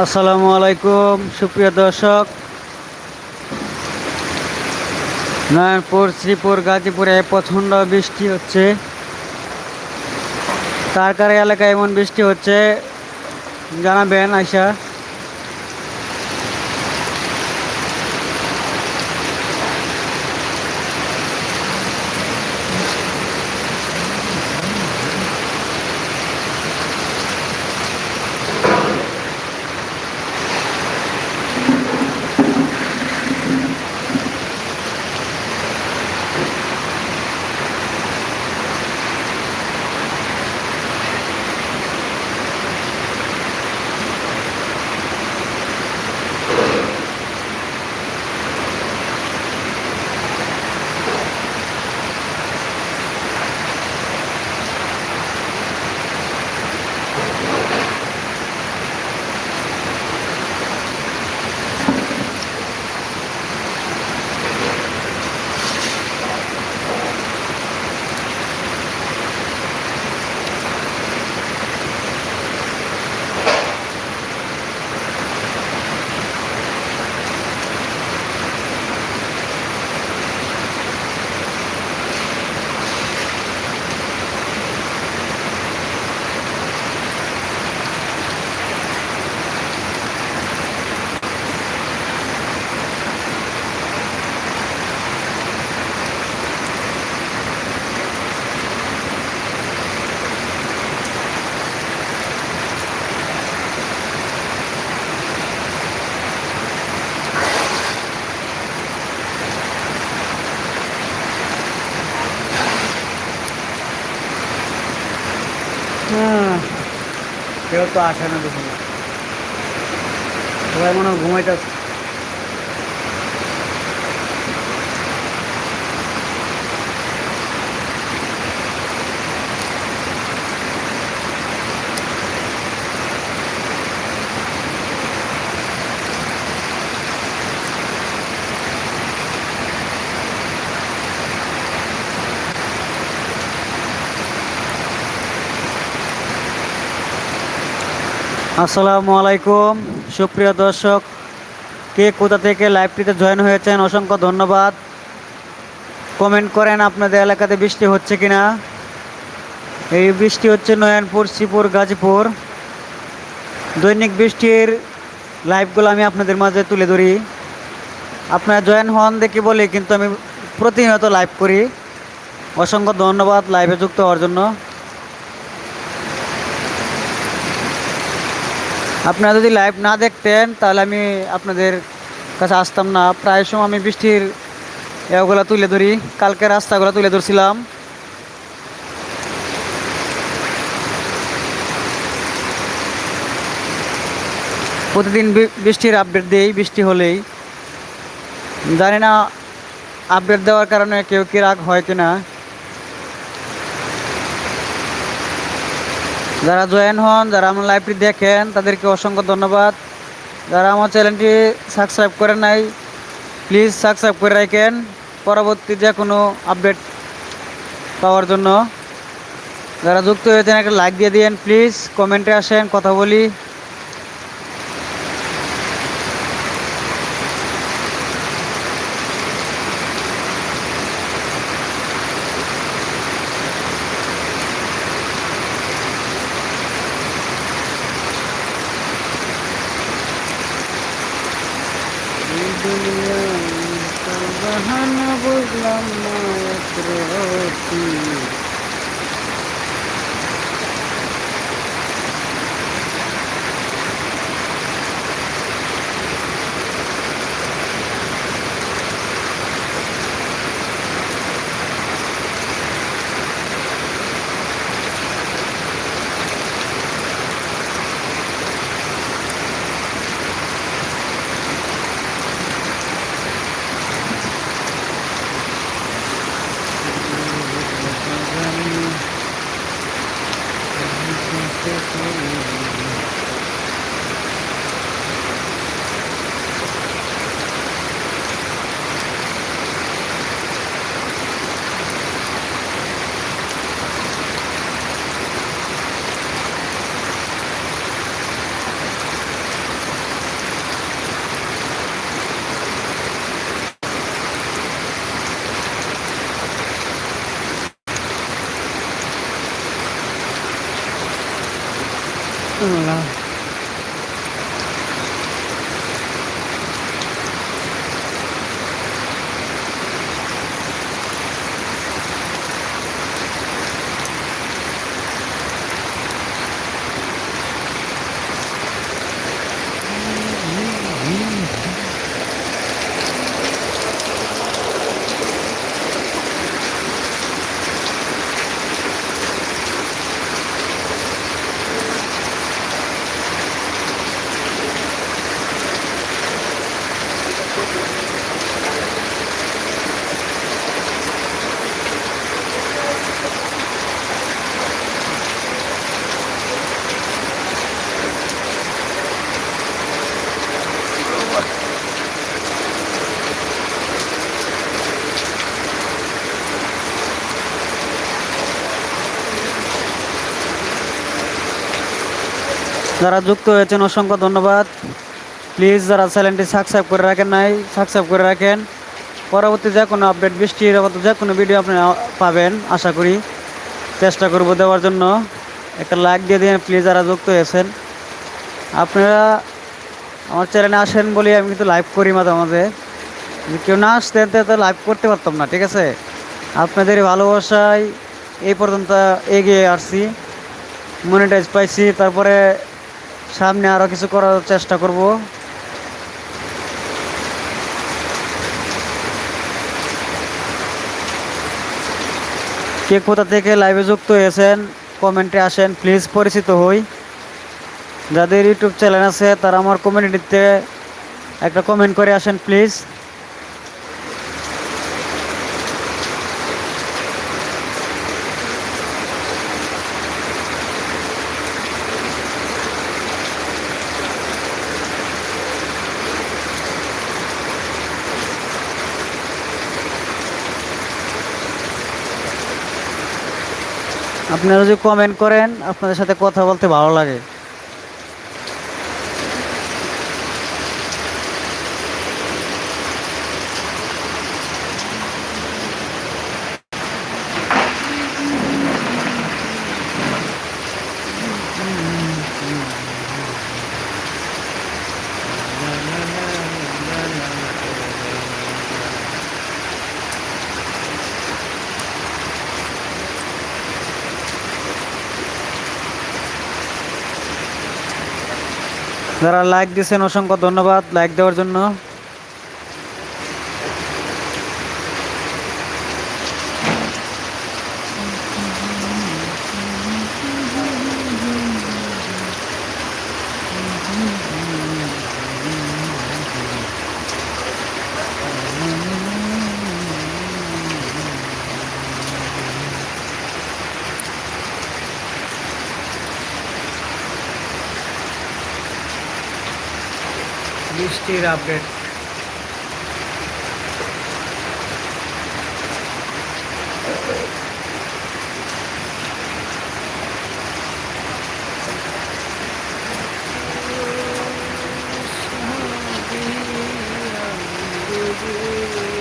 আসসালামু আলাইকুম, সুপ্রিয় দর্শক। নয়নপুর, শ্রীপুর, গাজীপুরে প্রচণ্ড বৃষ্টি হচ্ছে। তারকারি কার এলাকায় এমন বৃষ্টি হচ্ছে, জানাবেন আয়সা হ্যাঁ, কেউ তো আসে না দেখুন সবাই মনে হয় ঘুমাইতেছে আসসালামু আলাইকুম। সুপ্রিয় দর্শক, কে কোথা থেকে লাইভটিতে জয়েন হয়েছেন অসংখ্য ধন্যবাদ। কমেন্ট করেন আপনাদের এলাকাতে বৃষ্টি হচ্ছে কি না এই বৃষ্টি হচ্ছে নয়নপুর, শ্রীপুর, গাজীপুর। দৈনিক বৃষ্টির লাইভগুলো আমি আপনাদের মাঝে তুলে ধরি। আপনারা জয়েন হন দেখি বলি, কিন্তু আমি প্রতিনিয়ত লাইভ করি। অসংখ্য ধন্যবাদ লাইভে যুক্ত হওয়ার জন্য। আপনারা যদি লাইভ না দেখতেন, তাহলে আমি আপনাদের কাছে আসতাম না। প্রায় সময় আমি বৃষ্টির এগুলো তুলে ধরি, কালকে রাস্তাগুলো তুলে ধরছিলাম। প্রতিদিন বৃষ্টির আপডেট দিই, বৃষ্টি হলেই। জানি না আপডেট দেওয়ার কারণে কেউ কি রাগ হয় কিনা। যারা জয়েন হন, যারা আমার লাইভটি দেখেন, তাদেরকে অসংখ্য ধন্যবাদ। যারা আমার চ্যানেলটি সাবস্ক্রাইব করে নাই প্লিজ সাবস্ক্রাইব করে রাখেন। পরবর্তী যে কোনো আপডেট পাওয়ার জন্য। যারা যুক্ত হয়েছেন, একটা লাইক দিয়ে দিন প্লিজ কমেন্টে আসেন, কথা বলি। বুঝলাম না 怎么了？যারা যুক্ত হয়েছেন, অসংখ্য ধন্যবাদ। প্লিজ যারা চ্যানেলটি সাবস্ক্রাইব করে রাখেন নাই সাবস্ক্রাইব করে রাখেন। পরবর্তী যে কোনো আপডেট বৃষ্টির যে কোনো ভিডিও আপনি পাবেন, আশা করি। চেষ্টা করব দেওয়ার জন্য। একটা লাইক দিয়ে দিন প্লিজ যারা যুক্ত হয়েছেন। আপনারা আমার চ্যানেলে আসেন বলে আমি কিন্তু লাইভ করি মাঝে মাঝে। কেউ না আসতেন তো লাইভ করতে পারতাম না, ঠিক আছে? আপনাদের ভালোবাসায় এই পর্যন্ত এগিয়ে আসছি। মনিটাইজ পাইছি, তারপরে সামনে আরও কিছু করার চেষ্টা করব। কে কোথা থেকে লাইভে যুক্ত হয়েছেন কমেন্টে আসেন প্লিজ পরিচিত হই। যাদের ইউটিউব চ্যানেল আছে, তারা আমার কমিউনিটিতে একটা কমেন্ট করে আসেন প্লিজ আপনারা যে কমেন্ট করেন আপনাদের সাথে কথা বলতে ভালো লাগে। যারা লাইক দিয়েছেন অসংখ্য ধন্যবাদ। লাইক দেওয়ার জন্য। বৃষ্টির আপডেট Yeah.